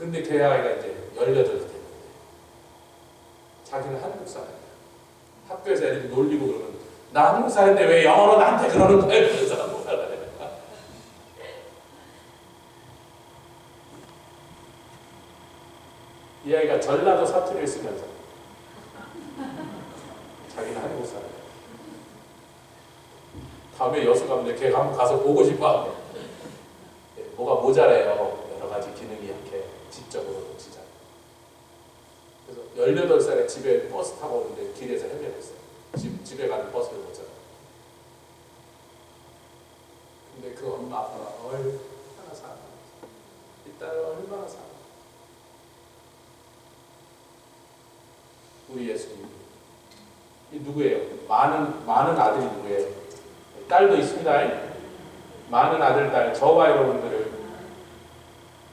근데 그 아이가 이제 18이 됐는데 자기는 한국 사람이야. 학교에서 애들이 놀리고 그러면 나 한국 사람인데 왜 영어로 나한테 그러는 거야? 그래서 뭐라 그래. 이 아이가 전라도 사투리를 쓰면서 자기는 한국 사람. 다음에 여수 가면 걔 한번 가서 보고 싶어. 예, 뭐가 모자래요. 여러 가지 기능이 이렇게 지적으로 진짜. 그래서 18살에 집에 버스 타고 오는데 길에서 헤매고. 집, 집에 가는 버스를 못 잡아. 근데 그 엄마 아빠가 어이 하나 사. 이딸 얼마나 사. 우리 예수님. 이 누구예요? 많은 많은 아들이 누구예요? 딸도 있습니다. 많은 아들, 딸, 저와 여러분들을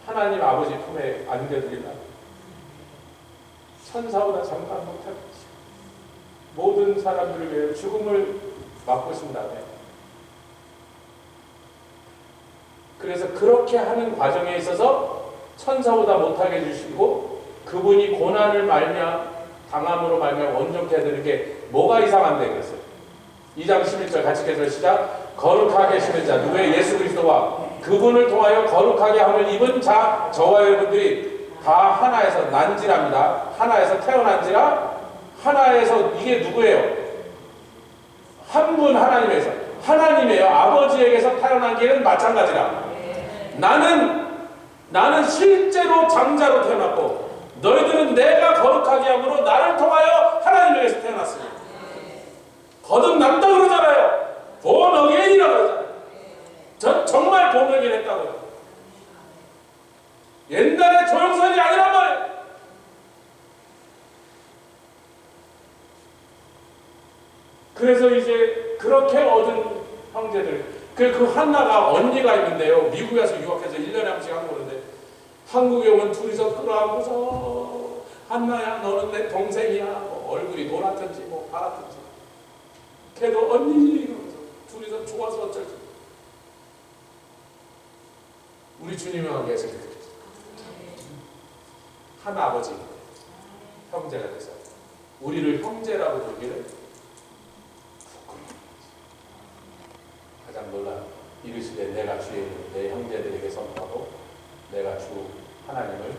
하나님 아버지 품에 안겨드리라. 천사보다 장관 못할 것이요. 모든 사람들을 위해 죽음을 맛보신 다음에 그래서 그렇게 하는 과정에 있어서 천사보다 못하게 해주시고 그분이 고난을 말며 당함으로 말며 원종케 해드리는 게 뭐가 이상한데 그랬어요. 2장 11절 같이 계속 시작. 거룩하게 하시는 자 누구의 예수 그리스도와 그분을 통하여 거룩하게 함을 입은 자 저와 여러분들이 다 하나에서 난지랍니다. 하나에서 태어난지라 하나에서 이게 누구예요? 한 분 하나님에서 하나님이에요. 아버지에게서 태어난 게는 마찬가지라. 나는 나는 실제로 장자로 태어났고 너희들은 내가 거룩하게 함으로 나를 통하여 하나님에게서 태어났습니다 그러잖아요. 본 어게인이라고 그러잖아요. 전 정말 본 어게인 했다고요. 옛날에 조영선이 아니란 말이에요. 그래서 이제 그렇게 얻은 형제들 그, 그 한나가 언니가 있는데요. 미국에 서 유학해서 1년에 한 번씩 한국 오는데 한국에 오면 둘이서 끌어안고서 한나야 너는 내 동생이야 뭐 얼굴이 노랗든지 뭐 파랗든지 걔도 언니 이러면서 둘이서 좋아서 어쩔지 우리 주님은 예수 그리스도 한 아버지 형제가 돼서 우리를 형제라고 부르기를 가장 놀라 이르시되 내가 주의 내 형제들에게 선포하고 내가 주 하나님을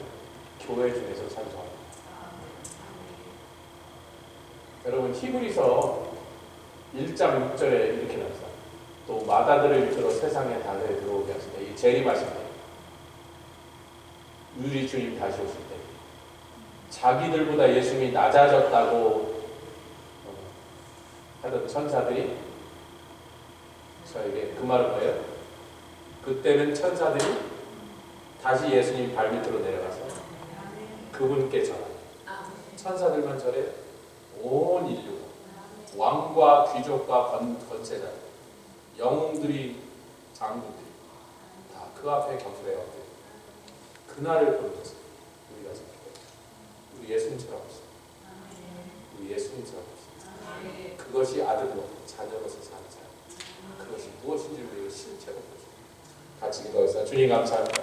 교회 중에서 찬송합니다. 여러분 히브리서 1장 6절에 이렇게 나옵니다. 또 마다들을 이끌어 세상에 다에 들어오게 하시되 이 재림하실 때 우리 주님 다시 오실 때 자기들보다 예수님이 낮아졌다고 어, 하던 천사들이 저에게 그 말은 뭐예요? 그때는 천사들이 다시 예수님 발밑으로 내려가서 그분께 절하 천사들만 절해 온 인류 왕과 귀족과 건, 권세자 영웅들이 장군들이 다 그 앞에 경배해 엎드려 그날을 보는 것을 우리가 우리 예수님처럼 우리 예수님처럼 그것이 아들로 자녀로서 사는 삶 그것이 무엇인지 우리가 실제로 보죠 같이 기도하겠습니다. 주님 감사합니다